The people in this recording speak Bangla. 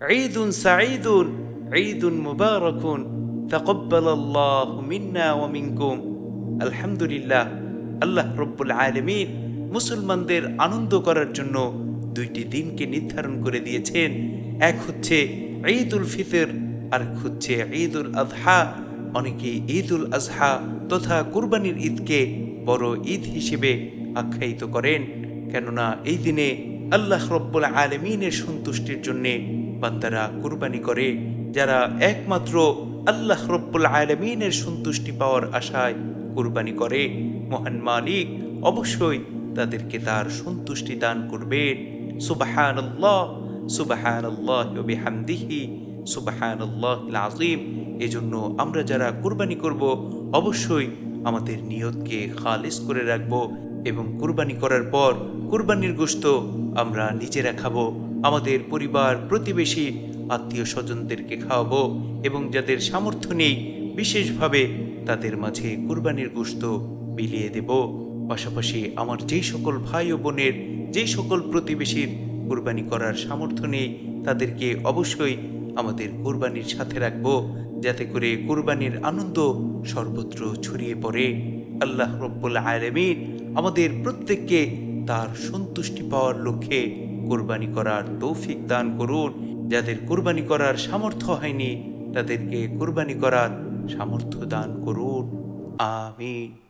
ঈদুন সাঈদুন, ঈদুন মুবারকুন, তাকব্বালাল্লাহু মিন্না ওয়া মিনকুম। আলহামদুলিল্লাহ, আল্লাহ রব্বুল আলমিন মুসলমানদের আনন্দ করার জন্য দুইটি দিনকে নির্ধারণ করে দিয়েছেন। এক হচ্ছে ঈদ উল ফিতর আর হচ্ছে ঈদ উল আজহা অনেকে ঈদ উল আজহা তথা কুরবানির ঈদকে বড় ঈদ হিসেবে আখ্যায়িত করেন। কেননা এই দিনে আল্লাহ রব্বুল আলমিনের সন্তুষ্টির জন্যে বান্দারা কুরবানি করে, যারা একমাত্র আল্লাহ রব্বুল আলমিনের সন্তুষ্টি পাওয়ার আশায় কুরবানি করে, মহান মালিক অবশ্যই তাদেরকে তার সন্তুষ্টি দান করবেন সুবাহান আল্লাহ সুবাহান আল্লাহ বিহামদিহি সুবাহান আল্লাহ আজিম এজন্য আমরা যারা কুরবানি করব, অবশ্যই আমাদের নিয়তকে খালিস করে রাখব এবং কুরবানি করার পর কুরবানির গোশত আমরা নিজেরা খাব। আমাদের পরিবার, প্রতিবেশী, আত্মীয় স্বজনদেরকে খাওয়াবো এবং যাদের সামর্থ্য নেই, বিশেষভাবে তাদের মাঝে কুরবানির গোশত বিলিয়ে দেব। পাশাপাশি আমার যেই সকল ভাই ও বোনের, যেই সকল প্রতিবেশীর কুরবানি করার সামর্থ্য নেই, তাদেরকে অবশ্যই আমাদের কুরবানির সাথে রাখব, যাতে করে কুরবানির আনন্দ সর্বত্র ছড়িয়ে পড়ে। আল্লাহ রব্বুল আলমিন আমাদের প্রত্যেককে তার সন্তুষ্টি পাওয়ার লক্ষ্যে কোরবানি করার তৌফিক দান করুন। যাদের কোরবানি করার সামর্থ্য হয়নি, তাদেরকে কোরবানি করার সামর্থ্য দান করুন। আমিন।